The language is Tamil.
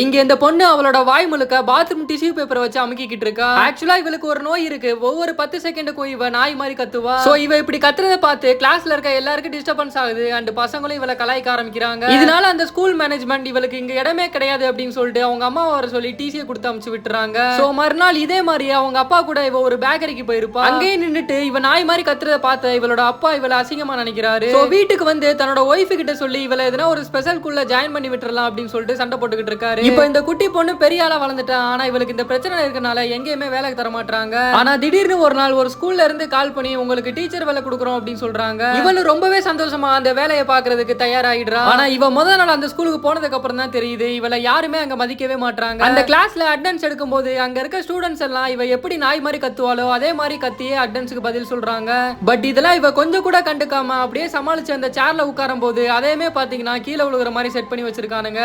இங்க இந்த பொண்ணு அவளோட வாய் முழுக்க பாத்ரூம் டிஷ்யூ பேப்பரை வச்சு அமுக்கிக்கிட்டு இருக்கா. ஆக்சுவலா இவளுக்கு ஒரு நோய் இருக்கு. ஒவ்வொரு பத்து செகண்டுக்கும் இவ நாய் மாதிரி கத்துவா. சோ இவ இப்படி கத்துறத பார்த்து கிளாஸ்ல இருக்க எல்லாருக்கும் டிஸ்டர்பன்ஸ் ஆகுது. அண்ட் பசங்களும் இவளை கலாய்க்க ஆரம்பிக்கிறாங்க. இதனால அந்த ஸ்கூல் மேனேஜ்மெண்ட் இவளுக்கு இங்க இடமே கிடையாது அப்படின்னு சொல்லிட்டு அவங்க அம்மா வர சொல்லி டிசியை கொடுத்து அமுச்சு விட்டுறாங்க. சோ மறுநாள் இதே மாதிரி அவங்க அப்பா கூட இவ ஒரு பேக்கரிக்கு போயிருப்பா. அங்கேயே நின்றுட்டு இவ நாய் மாதிரி கத்துறத பார்த்த இவளோட அப்பா இவளை அசிங்கமா நினைக்கிறாரு. சோ வீட்டுக்கு வந்து தன்னோட ஒய்ஃபு கிட்ட சொல்லி இவளை எதனா ஒரு ஸ்பெஷல் குள்ள ஜாயின் பண்ணி விட்டுறலாம் அப்படின்னு சொல்லிட்டு சண்டை போட்டுக்கிட்டு இருக்காரு. இப்போ இந்த குட்டி பொண்ணு பெரிய ஆளா வளர்ந்துட்டா ஆனா இவளுக்கு இந்த பிரச்சனை இருக்கனால எங்கேயுமே வேலைக்கு தர மாட்டாங்க ஆனா திடீர்னு ஒரு நாள் ஒரு ஸ்கூல்ல இருந்து கால் பண்ணி உங்களுக்கு டீச்சர் வேலை கொடுக்குறோம் அப்படின்னு சொல்றாங்க. இவனு ரொம்பவே சந்தோஷமா அந்த வேலையை பாக்குறதுக்கு தயாராகிடுறா. ஆனா இவ முத நாள் அந்த ஸ்கூலுக்கு போனதுக்கு அப்புறம் தான் தெரியுது இவளை யாருமே அங்க மதிக்கவே மாட்டாங்க அந்த கிளாஸ்ல அட்டன்ஸ் எடுக்கும்போது அங்க இருக்க ஸ்டூடெண்ட்ஸ் எல்லாம் இவ எப்படி நாய் மாதிரி கத்துவாளோ அதே மாதிரி கத்தியே அட்டன்ஸுக்கு பதில் சொல்றாங்க. பட் இதெல்லாம் இவ கொஞ்சம் கூட கண்டுக்காம அப்படியே சமாளிச்சு அந்த சேர்ல உட்காரும் போது அதையுமே பாத்தீங்கன்னா கீழே விழுகிற மாதிரி செட் பண்ணி வச்சிருக்கானுங்க.